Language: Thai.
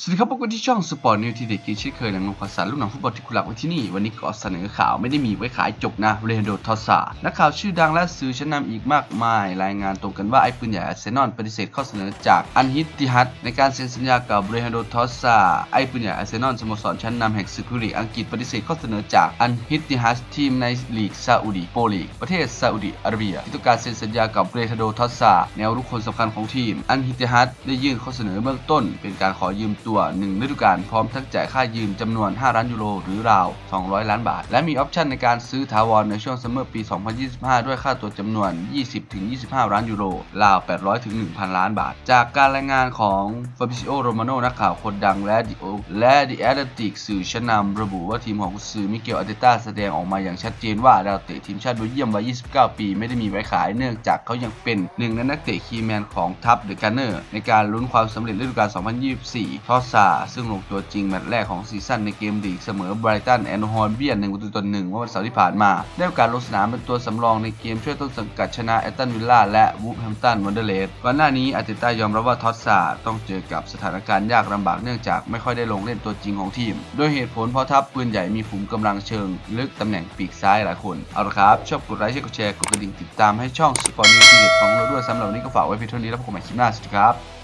สวัสดีครับพบกันที่ช่องสปอร์ตนิวทีเด็กที่เช่นเคยหลังลงข่าวสารลูกหนังฟุตบอลที่คุณหลักไว้ที่นี่ วันนี้ก็เสนอข่าวไม่ได้มีไว้ขายจบนะเรนโดทอสซานักข่าวชื่อดังและสื่อชั้นนำอีกมากมาย รายงานตรงกันว่าไอ้ปืนใหญ่อาร์เซนอลปฏิเสธข้อเสนอจากอันฮิตติฮัตในการเซ็นสัญญากับเรนโดทอสซาไอ้ปืนใหญ่อาร์เซนอลสโมสรชั้นนำแห่งศึกพรีเมียร์ลีอังกฤษปฏิเสธข้อเสนอจากอันฮิตติฮัตทีมในลีกซาอุดีโปลีกประเทศซาอุดีอาระเบียที่ต้องการเซ็นสัญญากับเรนโดทอสซาแนวรุกคนสำคัญของทีม อันฮิตติฮัตได้ยื่นข้อเสนอเบื้องต้น เป็นการขอยืมตัวหนึ่งฤดูกาลพร้อมทั้งจ่ายค่ายืมจำนวน 5 ล้านยูโรหรือราว 200 ล้านบาท และมีออปชันในการซื้อถาวรในช่วงซัมเมอร์ปี 2025 ด้วยค่าตัวจำนวน 20-25 ล้านยูโรราว 800-1,000 ล้านบาท จากการรายงานของฟาบิซิโอโรมาโนนักข่าวคนดังและดิโอและดิแอตเลติกสื่อชั้นนำระบุว่าทีมของกุนซือมิเกลอาร์เตต้าแสดงออกมาอย่างชัดเจนว่าดาวเตะทีมชาติเบลเยียมวัย 29 ปีไม่ได้มีไว้ขายเนื่องจากเขายังเป็นหนึ่งในนักเตะคีย์แมนของทัพเดอะกันเนอร์ในการลุ้นความสำเร็จฤดูกาล 2024อสซาซึ่งลงตัวจริงแมตช์แรกของซีซั่นในเกมลีกเสมอไบรตันแอนด์ฮอร์เบียน1ประตูต่อ1เมื่อวันเสาร์ที่ผ่านมา ได้โอกาสลงสนามเป็นตัวสำรองในเกมช่วยต้นสังกัดชนะแอตตันวิลล่าและวูฟแฮมตันวันเดอร์เลสก่อนหน้านี้อาร์เตต้ายอมรับว่าทอสซาต้องเจอกับสถานการณ์ยากลำบากเนื่องจากไม่ค่อยได้ลงเล่นตัวจริงของทีม โดยเหตุผลเพราะทัพปืนใหญ่มีขุมกำลังเชิง ลึกตำแหน่งปีกซ้ายหลายคน เอาละครับ ชอบกดไลค์กดแชร์กดกระดิ่งติดตามให้ช่องสปอร์ตนิวทีเด็ดของเราด้วยสำหรับวันนี้ก็ฝากไว้เพียงเท่านี้แล้วพบกันใหม่คลิปหน้าสวัสดีครับ